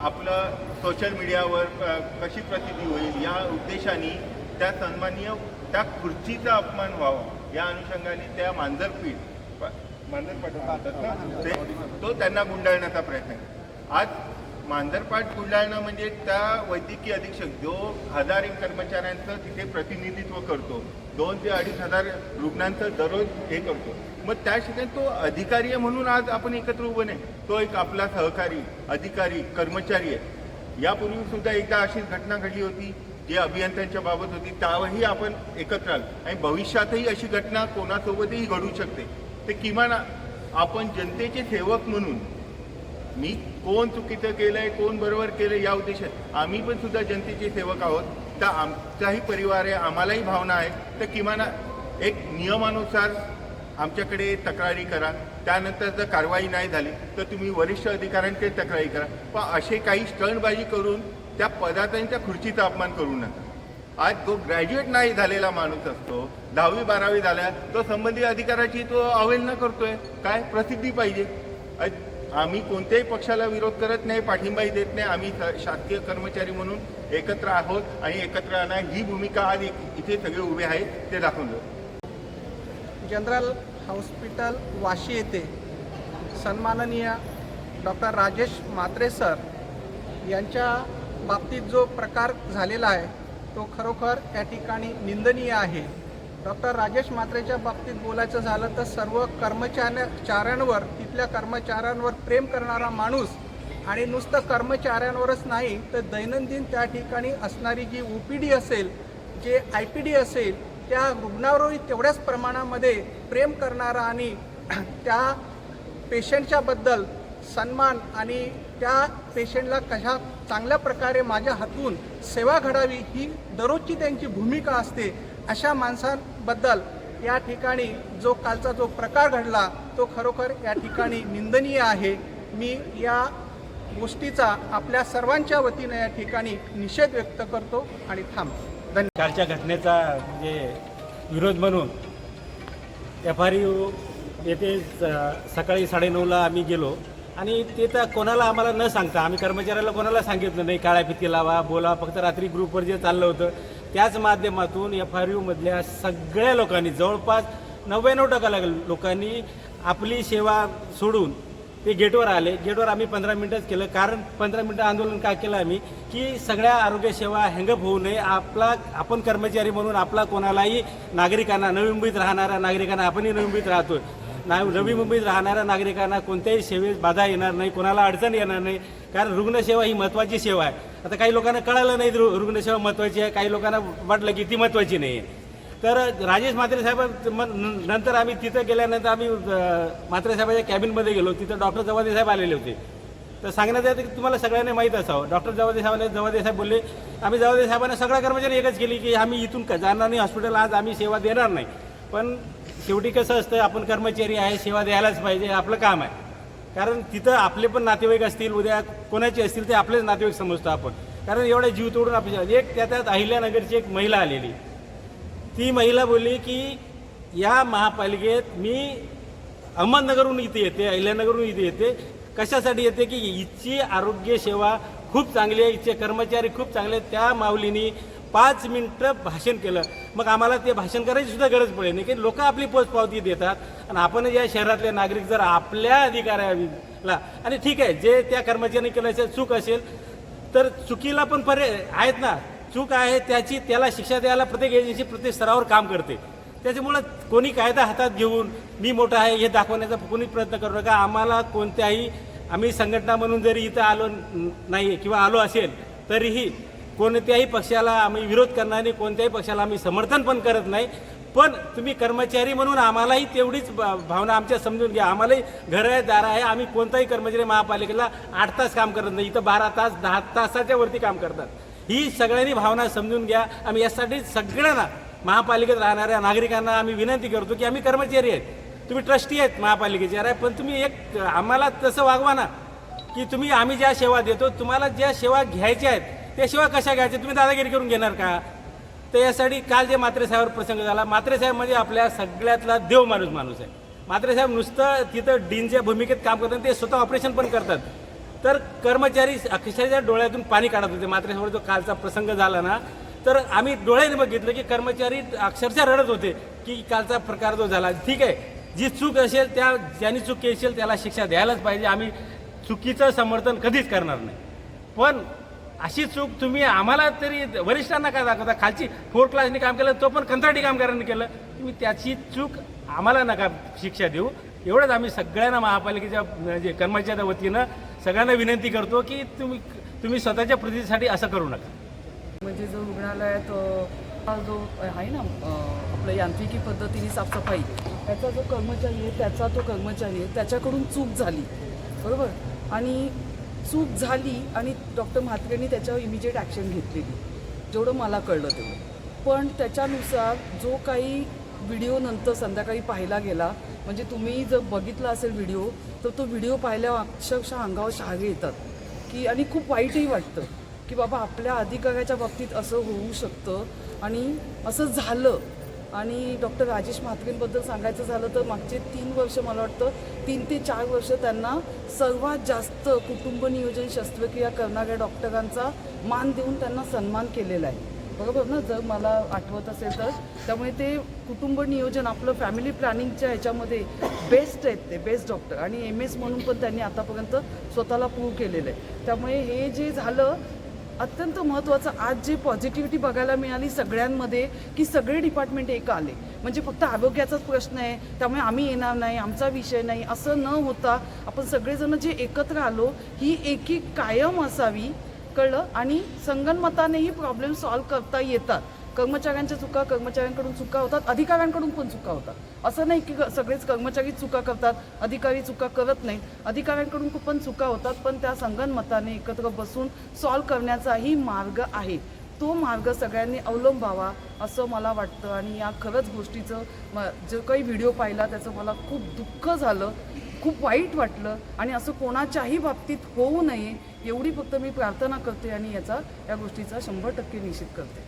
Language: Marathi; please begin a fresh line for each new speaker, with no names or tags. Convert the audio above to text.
आपलं सोशल मीडियावर कशी प्रसिद्धी होईल या उद्देशाने त्या सन्माननीय त्या खुर्चीचा अपमान व्हावा या अनुषंगाने त्या मांजरपीठ मांजर मांजरपाट ना? ते तो त्यांना गुंडाळण्याचा प्रयत्न आज मांजरपाट गुंडाळणं म्हणजे त्या वैद्यकीय अधीक्षक जो हजार एक कर्मचाऱ्यांचं तिथे प्रतिनिधित्व करतो दोन ते अडीच हजार रुग्णांचं दररोज हे करतो. मग त्या ठिकाणी तो अधिकारी आहे म्हणून आज आपण एकत्र उभं नाही. तो एक आपला सहकारी अधिकारी कर्मचारी आहे. यापूर्वी सुद्धा एकदा अशीच घटना घडली होती जी अभियंत्यांच्या बाबत होती. त्यावरही आपण एकत्र आलो. आणि भविष्यातही अशी घटना कोणासोबतही घडू शकते. ते किमान आपण जनतेचे सेवक म्हणून मी कोण चुकीचं केलंय कोण बरोबर केलंय या उद्देशात आम्ही पण सुद्धा जनतेचे सेवक आहोत. तर आमचाही परिवार आहे आम्हालाही भावना आहे. तर किमान एक नियमानुसार आमच्याकडे तक्रारी करा. त्यानंतर जर कारवाई नाही झाली तर तुम्ही वरिष्ठ अधिकाऱ्यांकडे तक्रारी करा. पण असे काही स्टंटबाजी करून त्या पदार्थांच्या खुर्चीचा अपमान करू नका. आज जो ग्रॅज्युएट नाही झालेला माणूस असतो दहावी बारावी झाल्या तो संबंधित अधिकाराची तो अवहेलना करतोय. काय? प्रसिद्धी पाहिजे. आम्ही कोणत्याही पक्षाला विरोध करत नाही पाठिंबाही देत नाही. आम्ही शासकीय कर्मचारी म्हणून एकत्र आहोत आणि एकत्र आणा. ही भूमिका आज इथे सगळे उभे आहेत ते दाखवून देऊ.
जनरल हॉस्पिटल वाशी येथे सन्माननीय डॉक्टर राजेश म्हात्रे सर यांच्या बाबतीत जो प्रकार झालेला आहे तो खरोखर या ठिकाणी निंदनीय आहे. डॉक्टर राजेश म्हात्रेच्या बाबतीत बोलायचं झालं तर सर्व कर्मचाऱ्यांवर तिथल्या कर्मचाऱ्यांवर प्रेम करणारा माणूस आणि नुसतं कर्मचाऱ्यांवरच नाही तर दैनंदिन त्या ठिकाणी असणारी जी ओ पी डी असेल जे आय पी डी असेल त्या रुग्णावरही तेवढ्याच प्रमाणामध्ये प्रेम करणारा आणि त्या पेशंटच्याबद्दल सन्मान आणि त्या पेशंटला कशा चांगल्या प्रकारे माझ्या हातून सेवा घडावी ही दररोजची त्यांची भूमिका असते. अशा माणसांबद्दल या ठिकाणी जो कालचा जो प्रकार घडला तो खरोखर या ठिकाणी निंदनीय आहे. मी या गोष्टीचा आपल्या सर्वांच्या वतीनं या ठिकाणी निषेध व्यक्त करतो आणि थांबतो. धन्यवाद.
कालच्या घटनेचा म्हणजे विरोध म्हणून एफ आर यू येथे सकाळी साडेनऊला आम्ही गेलो. आणि ते तर कोणाला आम्हाला न सांगता आम्ही कर्मचाऱ्याला कोणाला सांगितलं नाही काळ्या फिती लावा बोला फक्त रात्री ग्रुपवर जे चाललं होतं त्याच माध्यमातून एफ आर यूमधल्या सगळ्या लोकांनी जवळपास नव्याण्णव टक्का लोकांनी आपली सेवा सोडून ते गेटवर आले. गेटवर आम्ही पंधरा मिनटंच केलं. कारण पंधरा मिनटं आंदोलन का केलं आम्ही? की सगळ्या आरोग्य सेवा हँगअप होऊ नये. आपला आपण कर्मचारी म्हणून आपला कोणालाही नागरिकांना नवी मुंबईत राहणाऱ्या नागरिकांना आपणही नवी मुंबईत राहतोय. ना नवी मुंबईत राहणाऱ्या नागरिकांना कोणत्याही सेवेत बाधा येणार नाही कोणाला अडचण येणार नाही कारण रुग्णसेवा ही महत्त्वाची सेवा आहे. आता काही लोकांना कळालं नाही रु- रुग्णसेवा महत्त्वाची आहे काही लोकांना वाटलं की ती महत्त्वाची नाही आहे. तर राजेश म्हात्रे साहेब न- नंतर आम्ही तिथं गेल्यानंतर आम्ही म्हात्रे साहेबाच्या कॅबिनमध्ये गेलो. तिथं डॉक्टर जवादे साहेब आलेले होते. तर सांगण्यात येतं की तुम्हाला सगळ्यांना माहीत असावं. डॉक्टर जवादे साहेबांनी जवादे साहेब बोलले आम्ही जवादे साहेबांना सगळ्या कर्मचारी एकच केली की आम्ही इथून जाणार नाही हॉस्पिटल आज आम्ही सेवा देणार नाही. पण शेवटी कसं असतं आपण कर्मचारी आहे सेवा द्यायलाच पाहिजे आपलं काम आहे. कारण तिथं आपले पण नातेवाईक असतील उद्या कोणाचे असतील ते आपलेच नातेवाईक समजतो आपण. कारण एवढा जीव तोडून आपण एक त्या त्यात अहिल्यानगरची एक महिला आलेली. ती महिला बोलली की या महापालिकेत मी अहमदनगरहून इथे येते अहिल्यानगरहून इथे येते. कशासाठी येते की इथची आरोग्य सेवा खूप चांगली आहे इथचे कर्मचारी खूप चांगले आहेत. त्या माऊलीनी पाच मिनटं भाषण केलं. मग आम्हाला ते भाषण करायची सुद्धा गरज पडेल नाही. की लोक आपली पोचपावती देतात. आणि आपण या शहरातले नागरिक जर आपल्या अधिकाऱ्याला आणि ठीक आहे जे त्या कर्मचाऱ्यांनी केलं असेल चूक असेल तर चुकीला पण पर्याय आहेत ना. चूक आहे त्याची त्याला शिक्षा द्यायला प्रत्येक एजन्सी प्रत्येक स्तरावर काम करते. त्याच्यामुळं कोणी कायदा हातात घेऊन मी मोठा आहे हे दाखवण्याचा कोणी प्रयत्न करू नका. आम्हाला कोणत्याही आम्ही संघटना म्हणून जरी इथं आलो नाही किंवा आलो असेल तरीही कोणत्याही पक्षाला आम्ही विरोध करणार नाही कोणत्याही पक्षाला आम्ही समर्थन पण करत नाही. पण तुम्ही कर्मचारी म्हणून आम्हालाही तेवढीच भावना आमच्या समजून घ्या. आम्हालाही घर आहे दार आहे आम्ही कोणताही कर्मचारी महापालिकेला आठ तास काम करत नाही. इथं बारा तास दहा तासाच्या वरती काम करतात. ही सगळ्यांनी भावना समजून घ्या. आम्ही यासाठी सगळ्यांना महापालिकेत राहणाऱ्या नागरिकांना आम्ही विनंती करतो की आम्ही कर्मचारी आहेत. तुम्ही ट्रस्टी आहेत महापालिकेचे. अरे पण तुम्ही एक आम्हाला तसं वागवा ना की तुम्ही आम्ही ज्या सेवा देतो तुम्हाला ज्या सेवा घ्यायच्या आहेत त्याशिवाय कशा घ्यायच्या तुम्ही दादागिरी करून घेणार का? तर यासाठी काल जे मात्रे प्रसंग झाला मात्रे साहेब म्हणजे आपल्या सगळ्यातला देव माणूस माणूस आहे. मात्रे साहेब नुसतं तिथं डीनच्या भूमिकेत काम करतात ते स्वतः ऑपरेशन पण करतात. तर कर्मचारी अक्षरशः डोळ्यातून पाणी काढत होते. मात्र जो कालचा प्रसंग झाला ना तर आम्ही डोळ्याने बघितलं की कर्मचारी अक्षरशः रडत होते की कालचा प्रकार जो झाला. ठीक आहे जी चूक असेल त्या ज्यांनी चूक केली असेल त्याला शिक्षा द्यायलाच पाहिजे. आम्ही चुकीचं समर्थन कधीच करणार नाही. पण अशी चूक तुम्ही आम्हाला तरी वरिष्ठांना काय दाखवता? खालची फोर क्लासने काम केलं तो पण कंत्राटी कामगारांनी केलं. तुम्ही त्याची चूक आम्हाला नका शिक्षा देऊ. एवढंच आम्ही सगळ्यांना महापालिकेच्या म्हणजे कर्मचाऱ्या वतीनं सगळ्यांना विनंती करतो की तुम्ही तुम्ही स्वतःच्या प्रतिसाठी असं करू नका.
म्हणजे जो रुग्णालयात जो आहे ना आपलं यांत्रिकी पद्धतीने साफसफाई त्याचा जो कर्मचारी आहे त्याचा तो कर्मचारी आहे त्याच्याकडून चूक झाली. बरोबर? आणि चूक झाली आणि डॉक्टर म्हात्रेंनी त्याच्यावर इमिजिएट ॲक्शन घेतलेली. जेवढं मला कळलं तेवढं. पण त्याच्यानुसार जो काही व्हिडिओ नंतर संध्याकाळी पाहिला गेला म्हणजे तुम्ही जर बघितला असेल व्हिडिओ तर तो व्हिडिओ पाहिल्यावर अक्षरशः अंगावर शहागे येतात. की आणि खूप वाईटही वाटतं की बाबा आपल्या अधिकाऱ्याच्या बाबतीत असं होऊ शकतं आणि असं झालं आणि डॉक्टर राजेश म्हात्रेंबद्दल सांगायचं झालं तर मागचे तीन वर्ष मला वाटतं तीन ते चार वर्ष त्यांना सर्वात जास्त कुटुंब नियोजन शस्त्रक्रिया करणाऱ्या डॉक्टरांचा मान देऊन त्यांना सन्मान केलेला आहे. बरोबर ना? जर मला आठवत असेल तर. त्यामुळे ते कुटुंब नियोजन आपलं फॅमिली प्लॅनिंगच्या ह्याच्यामध्ये बेस्ट आहेत ते बेस्ट डॉक्टर आणि एम एस म्हणून पण त्यांनी आतापर्यंत स्वतःला प्रूव्ह केलेलं आहे. त्यामुळे हे जे झालं अत्यंत महत्त्वाचं आज जे पॉझिटिव्हिटी बघायला मिळाली सगळ्यांमध्ये की सगळे डिपार्टमेंट एक आले. म्हणजे फक्त आरोग्याचाच प्रश्न आहे त्यामुळे आम्ही येणार नाही आमचा विषय नाही असं न होता आपण सगळेजण जे एकत्र आलो ही एकी कायम असावी कळलं? आणि संगणमतानेही प्रॉब्लेम सॉल्व्ह करता येतात. कर्मचाऱ्यांच्या चुका कर्मचाऱ्यांकडून चुका होतात अधिकाऱ्यांकडून पण चुका होतात. असं नाही की सगळेच कर्मचारी चुका करतात अधिकारी चुका करत नाहीत. अधिकाऱ्यांकडून पण चुका होतात पण त्या संगनमताने एकत्र बसून सॉल्व करण्याचाही मार्ग आहे. तो मार्ग सगळ्यांनी अवलंबावा असं मला वाटतं. आणि या खरंच गोष्टीचं म जो काही व्हिडिओ पाहिला त्याचं मला खूप दुःख झालं खूप वाईट वाटलं. आणि असं कोणाच्याही बाबतीत होऊ नये एवढी फक्त मी प्रार्थना करते आणि याचा या गोष्टीचा शंभर टक्के निश्चित करते.